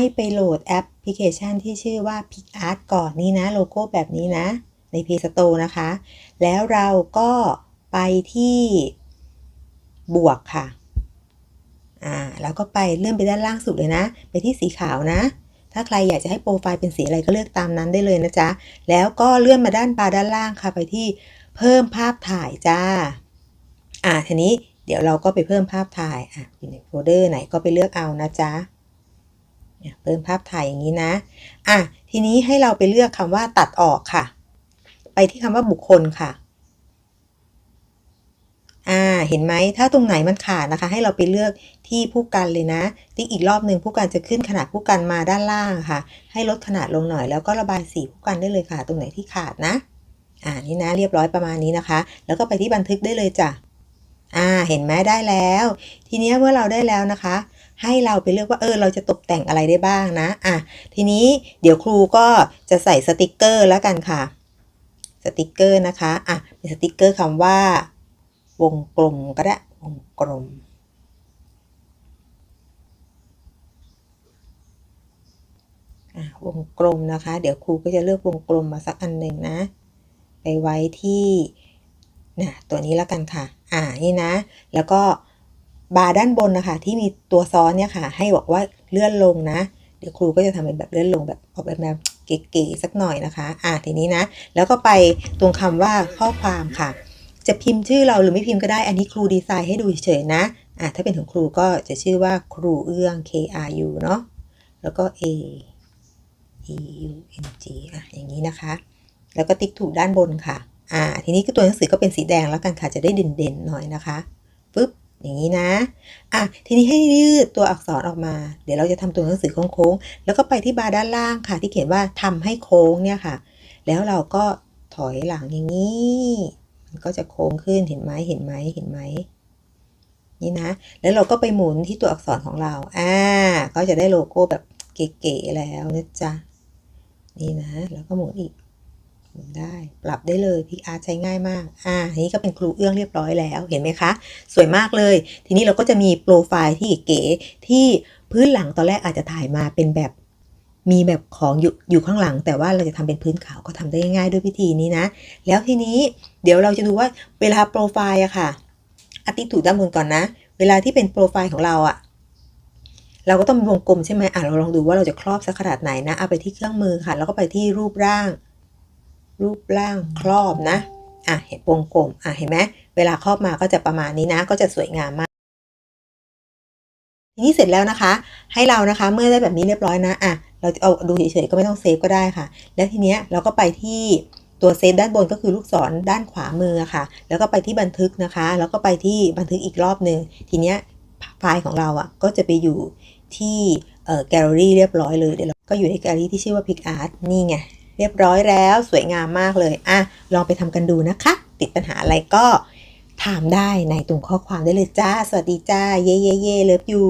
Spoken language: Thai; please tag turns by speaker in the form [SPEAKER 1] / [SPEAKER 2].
[SPEAKER 1] ให้ไปโหลดแอปพลิเคชันที่ชื่อว่า PicArt ก่อนนี่นะ โลโก้แบบนี้นะ ใน Play Store นะคะ แล้วเราก็ไปที่บวกค่ะ อ่า แล้วก็ไปเลื่อนไปด้านล่างสุดเลยนะ ไปที่สีขาวนะ ถ้าใครอยากจะให้โปรไฟล์เป็นสีอะไรก็เลือกตามนั้นได้เลยนะจ๊ะ แล้วก็เลื่อนมาด้านบาร์ด้านล่างค่ะ ไปที่เพิ่มภาพถ่ายจ้า อ่าทีนี้เดี๋ยวเราก็ไปเพิ่มภาพถ่าย อะอยู่ในโฟลเดอร์ไหนก็ไปเลือกเอานะจ๊ะ เพิ่มภาพถ่ายอย่างนี้นะอะทีนี้ให้เราไปเลือกคำว่าตัดออกค่ะ ไปที่คำว่าบุคคลค่ะอ่าเห็นไหมถ้าตรงไหนมันขาดนะคะ ให้เราไปเลือกที่ผู้กันเลยนะ ติ๊กอีกรอบหนึ่งผู้กันจะขึ้นขนาดผู้กันมาด้านล่างค่ะ ให้ลดขนาดลงหน่อยแล้วก็ระบายสีผู้กันได้เลยค่ะ ตรงไหนที่ขาดนะอ่านี่นะเรียบร้อยประมาณนี้นะคะ แล้วก็ไปที่บันทึกได้เลยจ้ะอ่าเห็นไหมได้แล้ว ทีนี้เมื่อเราได้แล้วนะคะ ให้เราไปเลือกว่าเออเราจะตกแต่งอะไรได้บ้างนะอะทีนี้เดี๋ยวครูก็จะใส่สติกเกอร์แล้วกันค่ะสติกเกอร์นะคะอะเป็นสติกเกอร์คำว่า วงกลมก็ได้วงกลมอะวงกลมนะคะ เดี๋ยวครูก็จะเลือกวงกลมมาสักอันหนึ่งนะ ไปไว้ที่นะตัวนี้แล้วกันค่ะ อ่านี่นะ แล้วก็ บาร์ด้านบนนะคะ ที่มีตัวซ้อนเนี่ยค่ะ ให้บอกว่าเลื่อนลงนะ เดี๋ยวครูก็จะทำเป็นแบบเลื่อนลงแบบออกแบบแบบเก๋ๆสักหน่อยนะคะ อ่าทีนี้นะ แล้วก็ไปตรงคำว่าข้อความค่ะ จะพิมพ์ชื่อเราหรือไม่พิมพ์ก็ได้ อันนี้ครูดีไซน์ให้ดูเฉยๆนะ อ่าถ้าเป็นของครูก็จะชื่อว่าครูเอื้อง K R U เนาะ แล้วก็ A E U N G อะอย่างนี้นะคะ แล้วก็ติ๊กถูกด้านบนค่ะ อ่า ทีนี้ก็ตัวหนังสือก็เป็นสีแดงแล้วกันค่ะ จะได้เด่นๆหน่อยนะคะปึ๊บ อย่างนี้นะ อะ ทีนี้ให้ยืดตัวอักษรออกมา เดี๋ยวเราจะทำตัวหนังสือโค้งๆ แล้วก็ไปที่บาร์ด้านล่างค่ะ ที่เขียนว่าทำให้โค้งเนี่ยค่ะ แล้วเราก็ถอยหลังอย่างนี้ มันก็จะโค้งขึ้น เห็นไหมเห็นไหมเห็นไหม นี่นะ แล้วเราก็ไปหมุนที่ตัวอักษรของเรา อ่า ก็จะได้โลโก้แบบเก๋ๆแล้วนะจ๊ะ นี่นะ แล้วก็หมุนอีก ได้ ปรับได้เลยพิกอาร์ใช้ง่ายมาก อ่าทีนี้ก็เป็นครูเอื้องเรียบร้อยแล้วเห็นไหมคะ สวยมากเลย ทีนี้เราก็จะมีโปรไฟล์ที่เก๋ที่พื้นหลังตอนแรกอาจจะถ่ายมาเป็นแบบมีแบบของอยู่อยู่ข้างหลัง แต่ว่าเราจะทำเป็นพื้นขาวก็ทำได้ง่ายด้วยวิธีนี้นะ แล้วทีนี้เดี๋ยวเราจะดูว่าเวลาโปรไฟล์อะค่ะอาติถูด้านบนก่อนนะ เวลาที่เป็นโปรไฟล์ของเราอะเราก็ต้องวงกลมใช่ไหมอะเราลองดูว่าเราจะครอบสักขนาดไหนนะ เอาไปที่เครื่องมือค่ะ แล้วก็ไปที่รูปร่าง รูปร่างครอบนะ อะเห็นวงกลม อะเห็นไหมเวลาครอบมาก็จะประมาณนี้นะ ก็จะสวยงามมาก ทีนี้เสร็จแล้วนะคะ ให้เรานะคะ เมื่อได้แบบนี้เรียบร้อยนะ อะ เราเอาดูเฉยๆก็ไม่ต้องเซฟก็ได้ค่ะ แล้วทีเนี้ยเราก็ไปที่ตัวเซฟด้านบนก็คือลูกศรด้านขวามือค่ะ แล้วก็ไปที่บันทึกนะคะ แล้วก็ไปที่บันทึกอีกรอบหนึ่งทีเนี้ยไฟล์ของเราอะก็จะไปอยู่ที่แกลเลอรี่เรียบร้อยเลยเดี๋ยวเราก็อยู่ในแกลเลอรี่ที่ชื่อว่า PicArt นี่ไง เรียบร้อยแล้วสวยงามมากเลยอะลองไปทำกันดูนะคะ ติดปัญหาอะไรก็ถามได้ในตรงข้อความได้เลยจ้า สวัสดีจ้า เย่เย่เย่เลิฟยู